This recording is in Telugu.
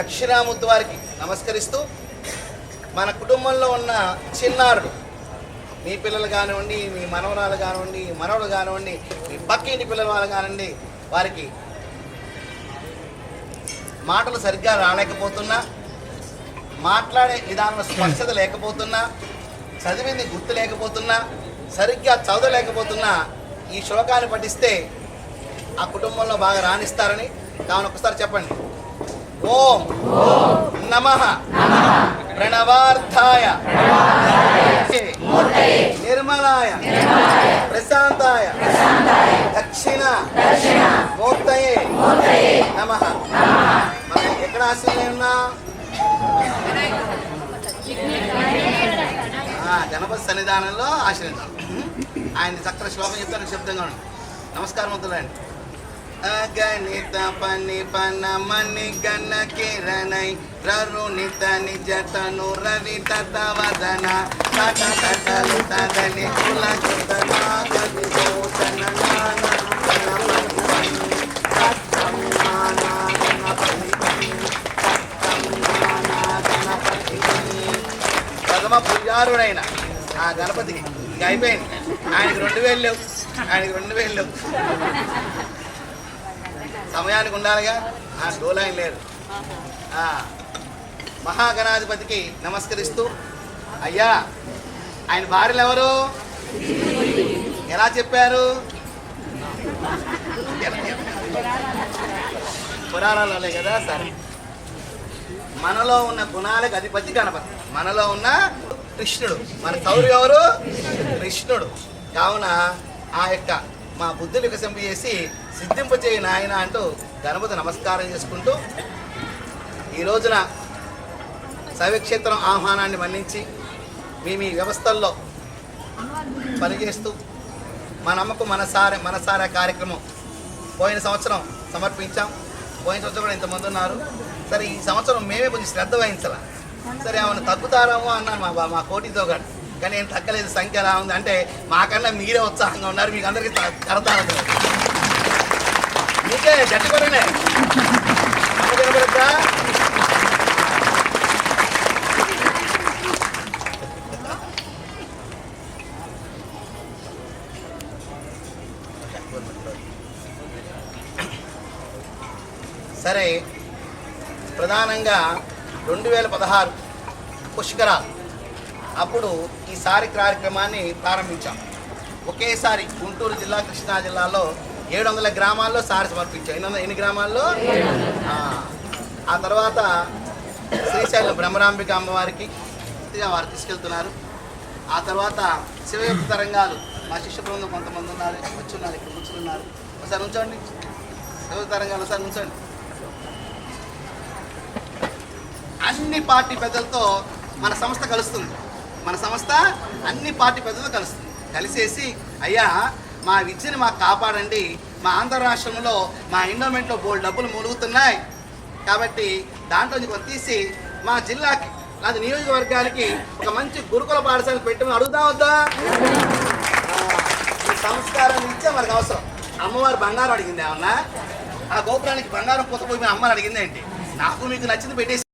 అక్షరాముద్దు వారికి నమస్కరిస్తూ మన కుటుంబంలో ఉన్న చిన్నారులు మీ పిల్లలు కానివ్వండి మీ మనవరాలు కానివ్వండి మనవడు కానివ్వండి మీ పక్కింటి పిల్లల వాళ్ళు కానివ్వండి వారికి మాటలు సరిగ్గా రాలేకపోతున్నా మాట్లాడే విధానంలో స్పష్టత లేకపోతున్నా చదివింది గుర్తు లేకపోతున్నా సరిగ్గా చదవలేకపోతున్నా ఈ శ్లోకాన్ని పఠిస్తే ఆ కుటుంబంలో బాగా రాణిస్తారని కావున ఒకసారి చెప్పండి. ఓం. నమ. ప్రణవార్థాయ. నిర్మలాయ. ప్రశాంతాయ. దక్షిణ. మూర్తయే. నమ. మనం ఎక్కడ ఆశ్రయన్నా గణపతి సన్నిధానంలో ఆశ్రయించాం ఆయన చక్ర శ్లోకం చెప్తాను శబ్దంగా నమస్కారం వద్దులండి అగణిత పని పన మణి గణ కిరణై రరుణిత నిజతను రవి తత వదన తటలు తదని కుల కుత గణపతి ప్రథమ పూజారుడైన ఆ గణపతికి. అయిపోయింది ఆయనకి రెండు వేలు లేవు. ఆయనకి రెండు వేలు లేవు. సమయానికి ఉండాలిగా? ఆ లేరు మహాగణాధిపతికి నమస్కరిస్తూ అయ్యా ఆయన భార్యలు ఎవరు ఎలా చెప్పారు? పురాణాలనే కదా సరే. మనలో ఉన్న గుణాలకు అధిపతి గణపతి. మనలో ఉన్న కృష్ణుడు. మన సౌర్య ఎవరు? కృష్ణుడు. కావున ఆ యొక్క మా బుద్ధులు వికసింపజేసి సిద్ధింప చేయి నాయన అంటూ గణపతి నమస్కారం చేసుకుంటూ ఈ రోజున శైవక్షేత్రం ఆహ్వానాన్ని మన్నించి మీ మీ వ్యవస్థల్లో పనిచేస్తూ మా నమ్మకం మనసారే మనసార కార్యక్రమం పోయిన సంవత్సరం సమర్పించాం. పోయిన సంవత్సరం కూడా ఇంతమంది ఉన్నారు. సరే ఈ సంవత్సరం మేమే కొంచెం శ్రద్ధ వహించాల? సరే ఏమైనా తగ్గుతారామో అన్నాను మా బా- మా కోటితో కానీ కానీ ఏం తగ్గలేదు సంఖ్య ఎలా ఉంది? అంటే మాకన్నా మీరే ఉత్సాహంగా ఉన్నారు. మీకు అందరికీ కడతాను మీకే గట్టి కొరనే కనబడద్దా సరే ప్రధానంగా రెండు వేల పదహారు పుష్కరాలు అప్పుడు ఈసారి కార్యక్రమాన్ని ప్రారంభించాం. ఒకేసారి గుంటూరు జిల్లా కృష్ణా జిల్లాలో ఏడు వందల గ్రామాల్లో సారి సమర్పించాం ఎన్ని ఎన్ని గ్రామాల్లో? ఆ, తర్వాత శ్రీశైలం బ్రహ్మరాంబిక అమ్మవారికి వారు తీసుకెళ్తున్నారు. ఆ తర్వాత శివయుక్త తరంగాలు. మా శిష్య బృందం కొంతమంది ఉన్నారు వచ్చి ఉన్నారు ఇక్కడ కూర్చున్నారు. ఒకసారి ఉంచండి. శివయుక్త తరంగాలు ఒకసారి ఉంచండి. అన్ని పార్టీ పెద్దలతో మన సంస్థ కలుస్తుంది. మన సంస్థ అన్ని పార్టీ పెద్దలతో కలుస్తుంది. కలిసేసి అయ్యా మా విద్యను మాకు కాపాడండి. మా ఆంధ్ర రాష్ట్రంలో మా ఎండోమెంట్లో బోల్డ్ డబ్బులు మునుగుతున్నాయి కాబట్టి దాంట్లో నుంచి కొంత తీసి మా జిల్లాకి అది నియోజకవర్గానికి ఒక మంచి గురుకుల పాఠశాల పెట్టమని అడుగుదా వద్దా? ఈ సంస్కారం ఇచ్చే మనకు అవసరం. అమ్మవారు బంగారం అడిగింది ఏమన్నా? ఆ గోపురానికి బంగారం పోతపోయి మీ అమ్మని అడిగింది ఏంటి? నాకు మీకు నచ్చింది పెట్టేసి